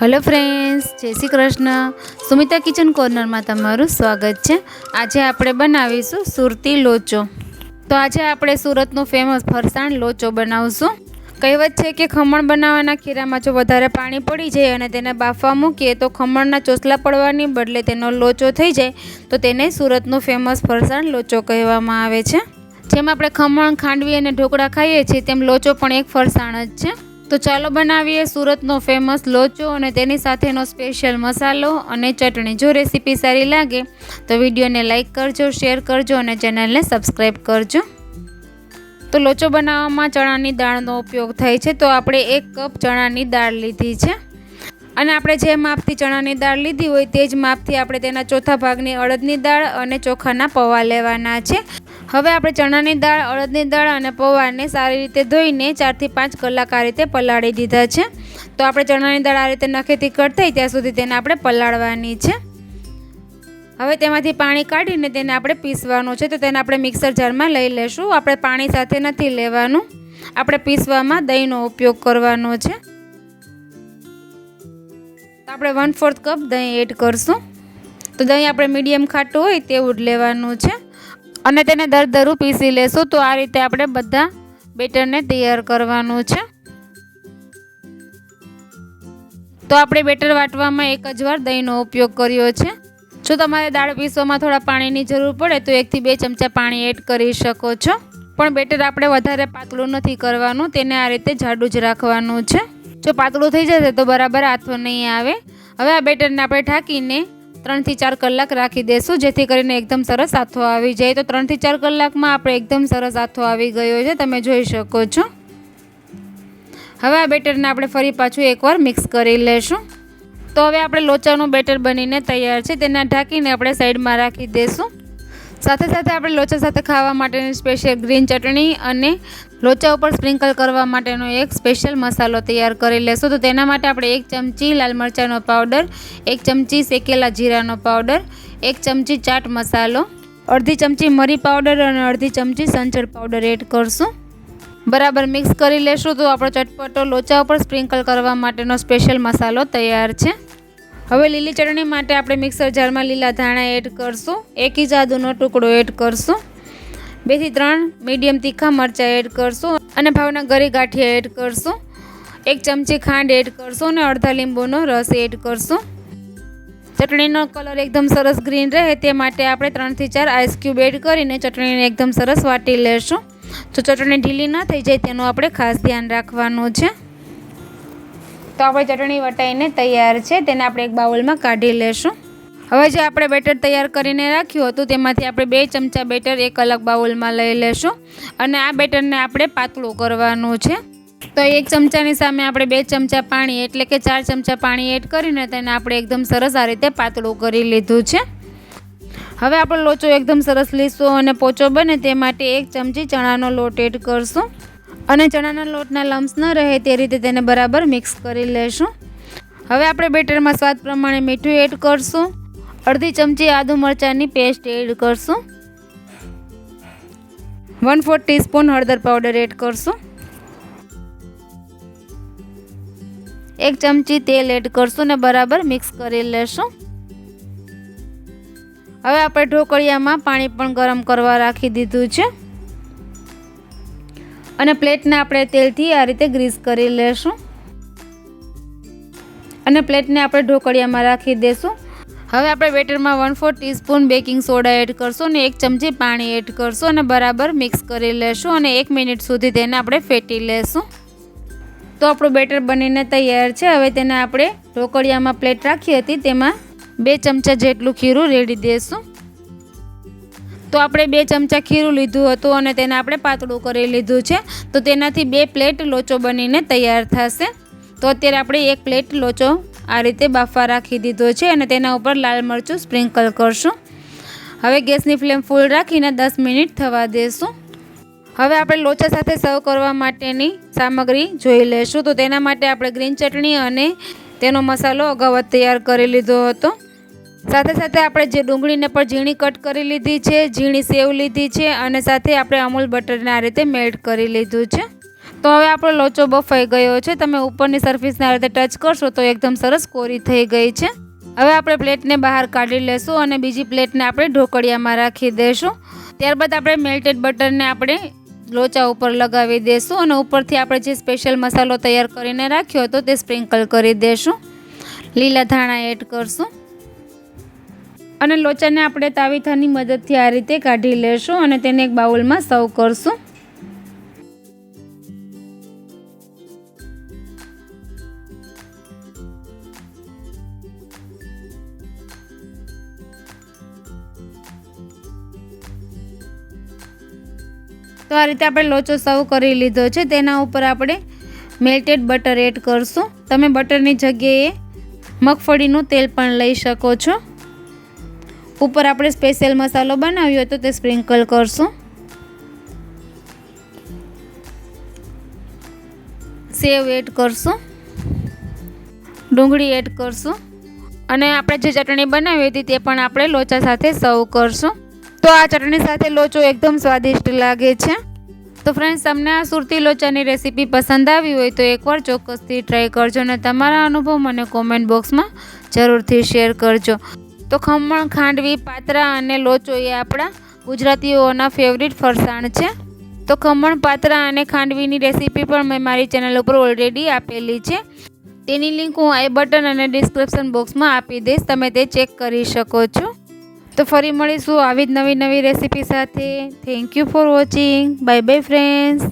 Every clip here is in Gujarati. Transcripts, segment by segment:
હલો ફ્રેન્ડ્સ જય શ્રી કૃષ્ણ. સુમિતા કિચન કોર્નરમાં તમારું સ્વાગત છે. આજે આપણે બનાવીશું સુરતી લોચો. તો આજે આપણે સુરતનું ફેમસ ફરસાણ લોચો બનાવશું. કહેવત છે કે ખમણ બનાવવાના ખીરામાં જો વધારે પાણી પડી જાય અને તેને બાફવા મૂકીએ તો ખમણના ચોસલા પડવાની બદલે તેનો લોચો થઈ જાય, તો તેને સુરતનું ફેમસ ફરસાણ લોચો કહેવામાં આવે છે. જેમ આપણે ખમણ, ખાંડવી અને ઢોકળા ખાઈએ છીએ, તેમ લોચો પણ એક ફરસાણ જ છે. તો ચાલો બનાવીએ સુરતનો ફેમસ લોચો અને તેની સાથેનો સ્પેશિયલ મસાલો અને ચટણી. જો રેસીપી સારી લાગે તો વિડીયોને લાઇક કરજો શેર કરજો અને ચેનલને સબસ્ક્રાઈબ કરજો. તો લોચો બનાવવામાં ચણાની દાળનો ઉપયોગ થાય છે. તો આપણે એક કપ ચણાની દાળ લીધી છે. અને આપણે જે માપથી ચણાની દાળ લીધી હોય તે જ માપથી આપણે તેના ચોથા ભાગની અડદની દાળ અને ચોખાના પૌવા લેવાના છે. હવે આપણે ચણાની દાળ અડદની દાળ અને પૌવાને સારી રીતે ધોઈને ચારથી પાંચ કલાક આ રીતે પલાળી દીધા છે. તો આપણે ચણાની દાળ આ રીતે નખેથી કટ થઈ ત્યાં સુધી તેને આપણે પલાળવાની છે. હવે તેમાંથી પાણી કાઢીને તેને આપણે પીસવાનું છે. તો તેને આપણે મિક્સર જારમાં લઈ લેશું. આપણે પાણી સાથે નથી લેવાનું. આપણે પીસવામાં દહીંનો ઉપયોગ કરવાનો છે. તો આપણે વન ફોર્થ કપ દહીં એડ કરશું. તો દહીં આપણે મીડિયમ ખાટું હોય તેવું જ લેવાનું છે. અને તેને દરદરું પીસી લેશું તો આ રીતે આપણે બધા બેટરને તૈયાર કરવાનું છે. તો આપણે બેટર વાટવામાં એક જ વાર દહીંનો ઉપયોગ કર્યો છે. જો તમારે દાળ પીસવામાં થોડા પાણીની જરૂર પડે તો એકથી બે ચમચા પાણી એડ કરી શકો છો. પણ બેટર આપણે વધારે પાતળું નથી કરવાનું, તેને આ રીતે જાડું જ રાખવાનું છે. જો પાતળું થઈ જશે તો બરાબર હાથો નહીં આવે. હવે આ બેટરને આપણે ઢાંકીને ત્રણથી ચાર કલાક રાખી દેશું, જેથી કરીને એકદમ સરસ આથો આવી જાય. તો ત્રણથી ચાર કલાકમાં આપણે એકદમ સરસ આથો આવી ગયો છે, તમે જોઈ શકો છો. હવે આ બેટરને આપણે ફરી પાછું એકવાર મિક્સ કરી લેશું. તો હવે આપણે લોચાનું બેટર બનીને તૈયાર છે, તેને ઢાંકીને આપણે સાઈડમાં રાખી દઈશું સાથે સાથે આપણે લોચા સાથે ખાવા માટેની સ્પેશિયલ ગ્રીન ચટણી અને લોચા ઉપર સ્પ્રિંકલ કરવા માટેનો એક સ્પેશિયલ મસાલો તૈયાર કરી લેશું. તો તેના માટે આપણે એક ચમચી લાલ મરચાંનો પાવડર એક ચમચી શેકેલા જીરાનો પાવડર એક ચમચી ચાટ મસાલો, અડધી ચમચી મરી પાવડર અને અડધી ચમચી સંચળ પાવડર એડ કરશું. બરાબર મિક્સ કરી લેશું તો આપણો ચટપટો લોચા ઉપર સ્પ્રિંકલ કરવા માટેનો સ્પેશિયલ મસાલો તૈયાર છે. હવે લીલી ચટણી માટે આપણે મિક્સર જારમાં લીલા ધાણા એડ કરશું. એક ઇજાદુનો ટુકડો એડ કરશું. બેથી ત્રણ મીડિયમ તીખા મરચાં એડ કરશું અને ભાવના ગરી ગાંઠિયા એડ કરશું. એક ચમચી ખાંડ એડ કરશું અને અડધા લીંબુનો રસ એડ કરશું. ચટણીનો કલર એકદમ સરસ ગ્રીન રહે તે માટે આપણે ત્રણથી ચાર આઈસ ક્યુબ એડ કરીને ચટણીને એકદમ સરસ વાટી લેશું. તો ચટણી ઢીલી ન થઈ જાય તેનું આપણે ખાસ ધ્યાન રાખવાનું છે. તો આપણે ચટણી વટાઈને તૈયાર છે. તેને આપણે એક બાઉલમાં કાઢી લેશું. હવે જે આપણે બેટર તૈયાર કરીને રાખ્યું હતું, તેમાંથી આપણે બે ચમચા બેટર એક અલગ બાઉલમાં લઈ લેશું. અને આ બેટરને આપણે પાતળું કરવાનું છે. તો એક ચમચાની સામે આપણે બે ચમચા પાણી, એટલે કે ચાર ચમચા પાણી એડ કરીને તેને આપણે એકદમ સરસ આ રીતે પાતળું કરી લીધું છે. હવે આપણો લોચો એકદમ સરસ લીસો અને પોચો બને તે માટે એક ચમચી ચણાનો લોટ એડ કરશું. અને ચણાના લોટના લમ્સ ન રહે તે રીતે તેને બરાબર મિક્સ કરી લેશું. હવે આપણે બેટરમાં સ્વાદ પ્રમાણે મીઠું એડ કરશું. અડધી ચમચી આદુ મરચાંની પેસ્ટ એડ કરશું. વન ફોર ટીસ્પૂન હળદર પાવડર એડ કરશું. એક ચમચી તેલ એડ કરશું ને બરાબર મિક્સ કરી લેશું. હવે આપણે ઢોકળિયામાં પાણી પણ ગરમ કરવા રાખી દીધું છે. અને પ્લેટને આપણે તેલથી આ રીતે ગ્રીસ કરી લેશું. અને પ્લેટને આપણે ઢોકળિયામાં રાખી દઈશું હવે આપણે બેટરમાં one four teaspoon baking soda add કરશું અને એક ચમચી પાણી એડ કરશું અને બરાબર મિક્સ કરી લેશું અને એક મિનિટ સુધી તેને આપણે ફેટી લેશું. તો આપણું બેટર બનીને તૈયાર છે. હવે તેને આપણે ઢોકળિયામાં પ્લેટ રાખી હતી, તેમાં બે ચમચા જેટલું ખીરું રેડી દઈશું તો આપણે બે ચમચા ખીરું લીધું હતું અને તેને આપણે પાતળું કરી લીધું છે. તો તેનાથી બે પ્લેટ લોચો બનીને તૈયાર થશે. તો અત્યારે આપણે એક પ્લેટ લોચો આ રીતે બાફવા રાખી દીધો છે અને તેના ઉપર લાલ મરચું સ્પ્રિંકલ કરશું. હવે ગેસની ફ્લેમ ફૂલ રાખીને દસ મિનિટ થવા દઈશું હવે આપણે લોચા સાથે સર્વ કરવા માટેની સામગ્રી જોઈ લઈશું તો તેના માટે આપણે ગ્રીન ચટણી અને તેનો મસાલો અગાઉ તૈયાર કરી લીધો હતો. સાથે સાથે આપણે જે ડુંગળીને પણ ઝીણી કટ કરી લીધી છે, ઝીણી સેવ લીધી છે અને સાથે આપણે અમૂલ બટરને આ રીતે મેલ્ટ કરી લીધું છે. તો હવે આપણો લોચો બફાઈ ગયો છે. તમે ઉપરની સરફેસને આ રીતે ટચ કરશો તો એકદમ સરસ કોરી થઈ ગઈ છે. હવે આપણે પ્લેટને બહાર કાઢી લેશું અને બીજી પ્લેટને આપણે ઢોકળિયામાં રાખી દઈશું ત્યારબાદ આપણે મેલ્ટેડ બટરને આપણે લોચા ઉપર લગાવી દઈશું અને ઉપરથી આપણે જે સ્પેશિયલ મસાલો તૈયાર કરીને રાખ્યો હતો તે સ્પ્રિંકલ કરી દઈશું લીલા ધાણા એડ કરશું. અને લોચાને આપણે તાવીથાની મદદથી આ રીતે કાઢી લેશું અને તેને એક બાઉલમાં સર્વ કરશું. તો આ રીતે આપણે લોચો સર્વ કરી લીધો છે. તેના ઉપર આપણે મેલ્ટેડ બટર એડ કરશું. તમે બટરની જગ્યાએ મગફળીનું તેલ પણ લઈ શકો છો. ઉપર આપણે સ્પેશિયલ મસાલો બનાવ્યો હોય તો તે સ્પ્રિંકલ કરશું. સેવ એડ કરશું. ડુંગળી એડ કરશું. અને આપણે જે ચટણી બનાવી હતી તે પણ આપણે લોચા સાથે સર્વ કરશું. તો આ ચટણી સાથે લોચો એકદમ સ્વાદિષ્ટ લાગે છે. તો ફ્રેન્ડ્સ તમને આ સુરતી લોચાની રેસીપી પસંદ આવી હોય તો એકવાર ચોક્કસથી ટ્રાય કરજો અને તમારા અનુભવ મને કોમેન્ટ બોક્સમાં જરૂરથી શેર કરજો. તો ખમણ, ખાંડવી, પાત્રા અને લોચો એ આપણા ગુજરાતીઓના ફેવરિટ ફરસાણ છે. તો ખમણ, પાત્રા અને ખાંડવીની રેસીપી પણ મેં મારી ચેનલ ઉપર ઓલરેડી આપેલી છે. તેની લિંક હું આઈ બટન અને ડિસ્ક્રિપ્શન બોક્સમાં આપી દઈશ, તમે તે ચેક કરી શકો છો. તો ફરી મળીશું આવી જ નવી નવી રેસીપી સાથે. Thank you for watching bye bye friends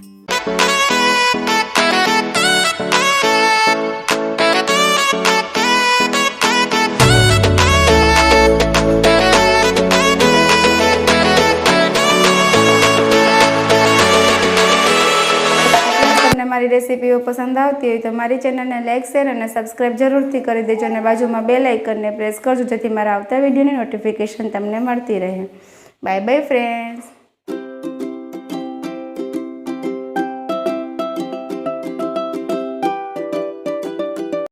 રેસીપીઓ પસંદ આવતી હોય તો મારી ચેનલને લાઇક શેર અને સબસ્ક્રાઈબ જરૂરથી કરી દેજો અને બાજુમાં બે લાઇકનને પ્રેસ કરજો જેથી મારા આવતા વિડીયોની નોટિફિકેશન તમને મળતી રહે. By bye friends